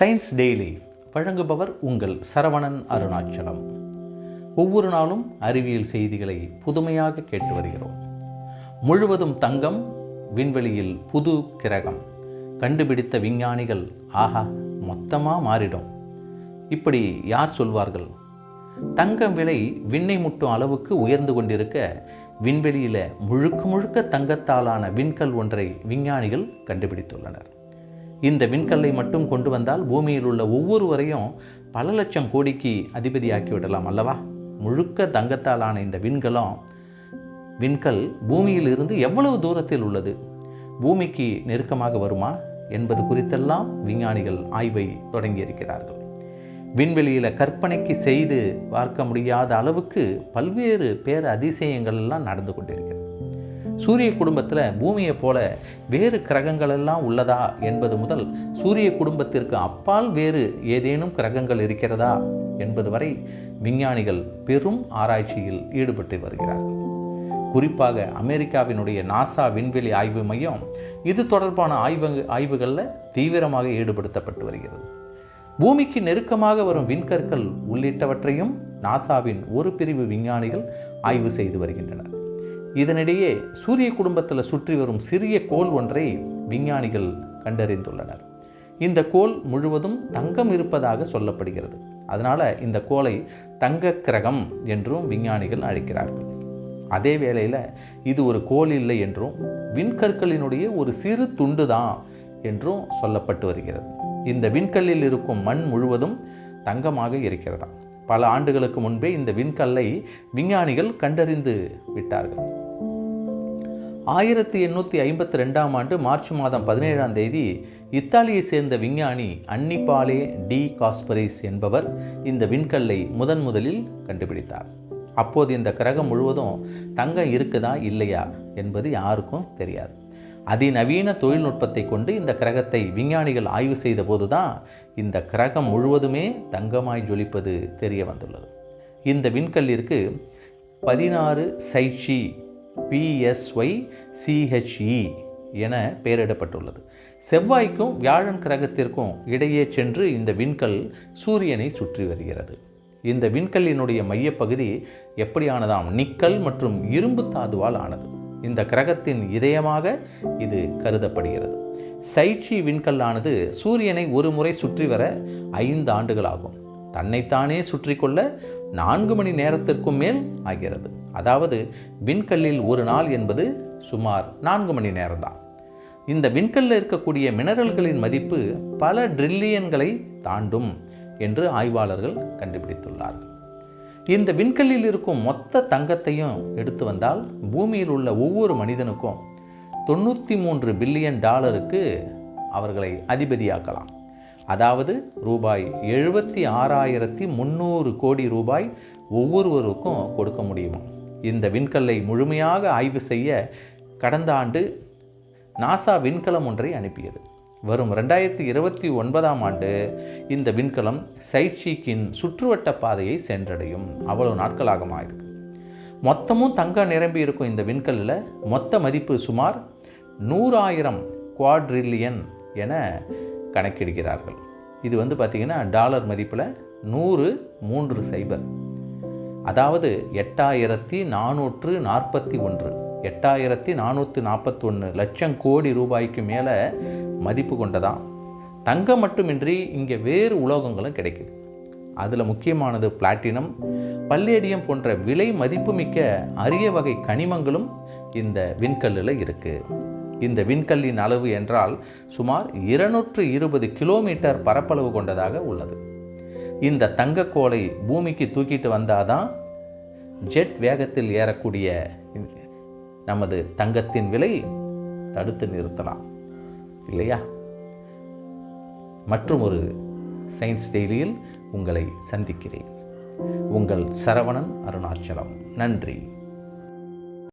Science daily வழங்குபவர் உங்கள் சரவணன் அருணாச்சலம். ஒவ்வொரு நாளும் அறிவியல் செய்திகளை புதுமையாக கேட்டு வருகிறோம். முழுவதும் தங்கம் விண்வெளியில் புது கிரகம். கண்டுபிடித்த விஞ்ஞானிகள் ஆஹா மொத்தமாக மாறிடும். இப்படி யார் சொல்வார்கள்? தங்கம் விலை விண்ணை முட்டும் அளவுக்கு உயர்ந்து கொண்டிருக்க விண்வெளியில் முழுக்க முழுக்க தங்கத்தாலான விண்கல் ஒன்றை விஞ்ஞானிகள் கண்டுபிடித்துள்ளனர். இந்த விண்கல்லை மட்டும் கொண்டு வந்தால் பூமியில் உள்ள ஒவ்வொருவரையும் பல லட்சம் கோடிக்கு அதிபதியாக்கி விடலாம் அல்லவா? முழுக்க தங்கத்தாலான இந்த விண்கலம் விண்கல் பூமியில் இருந்து எவ்வளவு தூரத்தில் உள்ளது? பூமிக்கு நெருக்கமாக வருமா என்பது குறித்தெல்லாம் விஞ்ஞானிகள் ஆய்வை தொடங்கியிருக்கிறார்கள் விண்வெளியில் கற்பனைக்கு செய்து பார்க்க முடியாத அளவுக்கு பல்வேறு பேர் அதிசயங்கள் எல்லாம் நடந்து கொண்டிருக்கிறது. சூரிய குடும்பத்தில் பூமியை போல வேறு கிரகங்களெல்லாம் உள்ளதா என்பது முதல் சூரிய குடும்பத்திற்கு அப்பால் வேறு ஏதேனும் கிரகங்கள் இருக்கிறதா என்பது வரை விஞ்ஞானிகள் பெரும் ஆராய்ச்சியில் ஈடுபட்டு வருகிறார்கள். குறிப்பாக அமெரிக்காவினுடைய நாசா விண்வெளி ஆய்வு மையம் இது தொடர்பான ஆய்வு ஆய்வுகளில் தீவிரமாக ஈடுபடுத்தப்பட்டு வருகிறது. பூமிக்கு நெருக்கமாக வரும் விண்கற்கள் உள்ளிட்டவற்றையும் நாசாவின் ஒரு பிரிவு விஞ்ஞானிகள் ஆய்வு செய்து வருகின்றனர். இதனிடையே சூரிய குடும்பத்தில் சுற்றி வரும் சிறிய கோள் ஒன்றை விஞ்ஞானிகள் கண்டறிந்துள்ளனர். இந்த கோள் முழுவதும் தங்கம் இருப்பதாக சொல்லப்படுகிறது. அதனால் இந்த கோலை தங்க கிரகம் என்றும் விஞ்ஞானிகள் அழைக்கிறார்கள். அதே வேளையில் இது ஒரு கோள் இல்லை என்றும் விண்கற்களினுடைய ஒரு சிறு துண்டு தான் என்றும் சொல்லப்பட்டு வருகிறது. இந்த விண்கல்லில் இருக்கும் மண் முழுவதும் தங்கமாக இருக்கிறதா பல ஆண்டுகளுக்கு முன்பே இந்த விண்கல்லை விஞ்ஞானிகள் கண்டறிந்து விட்டார்கள். ஆயிரத்தி எண்ணூற்றி ஐம்பத்தி ரெண்டாம் ஆண்டு மார்ச் மாதம் பதினேழாம் தேதி இத்தாலியை சேர்ந்த விஞ்ஞானி அன்னிபாலே டி காஸ்பரிஸ் என்பவர் இந்த விண்கல்லை முதன் முதலில் கண்டுபிடித்தார். அப்போது இந்த கிரகம் முழுவதும் தங்கம் இருக்குதா இல்லையா என்பது யாருக்கும் தெரியாது. அதிநவீன தொழில்நுட்பத்தை கொண்டு இந்த கிரகத்தை விஞ்ஞானிகள் ஆய்வு செய்த போதுதான் இந்த கிரகம் முழுவதுமே தங்கமாய் ஜொலிப்பது தெரிய வந்துள்ளது. இந்த விண்கல்லிற்கு பதினாறு சைஷி பிஎஸ்ஒய் சிஹெச்இ என பெயரிடப்பட்டுள்ளது. செவ்வாய்க்கும் வியாழன் கிரகத்திற்கும் இடையே சென்று இந்த விண்கல் சூரியனை சுற்றி வருகிறது. இந்த விண்கல்லினுடைய மையப்பகுதி எப்படியானதாம்? நிக்கல் மற்றும் இரும்பு தாதுவால் ஆனது. இந்த கிரகத்தின் இதயமாக இது கருதப்படுகிறது. சைச்சி விண்கல்லானது சூரியனை ஒரு முறை சுற்றி வர ஐந்து ஆண்டுகளாகும் தன்னைத்தானே சுற்றி கொள்ள நான்கு மணி நேரத்திற்கும் மேல் ஆகிறது. அதாவது விண்கல்லில் ஒரு நாள் என்பது சுமார் நான்கு மணி நேரம்தான். இந்த விண்கல்லில் இருக்கக்கூடிய மினரல்களின் மதிப்பு பல ட்ரில்லியன்களை தாண்டும் என்று ஆய்வாளர்கள் கண்டுபிடித்துள்ளார்கள். இந்த விண்கல்லில் இருக்கும் மொத்த தங்கத்தையும் எடுத்து வந்தால் பூமியில் உள்ள ஒவ்வொரு மனிதனுக்கும் தொண்ணூற்றி மூன்று பில்லியன் டாலருக்கு அவர்களை அதிபதியாக்கலாம். அதாவது ரூபாய் எழுபத்தி ஆறாயிரத்தி முந்நூறு கோடி ரூபாய் ஒவ்வொருவருக்கும் கொடுக்க முடியுமா? இந்த விண்கல்லை முழுமையாக ஆய்வு செய்ய கடந்த ஆண்டு நாசா விண்கலம் ஒன்றை அனுப்பியது. வரும் ரெண்டாயிரத்தி இருபத்தி ஒன்பதாம் ஆண்டு இந்த விண்கலம் சைட்ஷீக்கின் சுற்றுவட்ட பாதையை சென்றடையும். அவ்வளவு நாட்களாகமா இருக்கு மொத்தமும் தங்கம் நிரம்பி இருக்கும் இந்த விண்கல்லில் மொத்த மதிப்பு சுமார் நூறாயிரம் குவாட்ரில்லியன் என கணக்கிடுகிறார்கள். இது வந்து பார்த்திங்கன்னா டாலர் மதிப்பில் நூறு மூன்று சைபர். அதாவது எட்டாயிரத்தி நானூற்று நாற்பத்தி ஒன்று. எட்டாயிரத்தி நானூற்றி நாற்பத்தொன்று லட்சம் கோடி ரூபாய்க்கு மேலே மதிப்பு கொண்டதான் தங்கம் மட்டுமின்றி இங்கே வேறு உலோகங்களும் கிடைக்குது. அதில் முக்கியமானது பிளாட்டினம் பல்லேடியம் போன்ற விலை மதிப்புமிக்க அரிய வகை கனிமங்களும் இந்த விண்கல்லில் இருக்குது இந்த விண்கல்லின் அளவு என்றால் சுமார் இருநூற்று இருபது கிலோமீட்டர் பரப்பளவு கொண்டதாக உள்ளது. இந்த தங்கக்கோலை பூமிக்கு தூக்கிட்டு வந்தாதான் ஜெட் வேகத்தில் ஏறக்கூடிய நமது தங்கத்தின் விலை தடுத்து நிறுத்தலாம் இல்லையா? மற்றும் ஒரு சயின்ஸ் டெய்லியில் உங்களை சந்திக்கிறேன். உங்கள் சரவணன் அருணாச்சலம். நன்றி.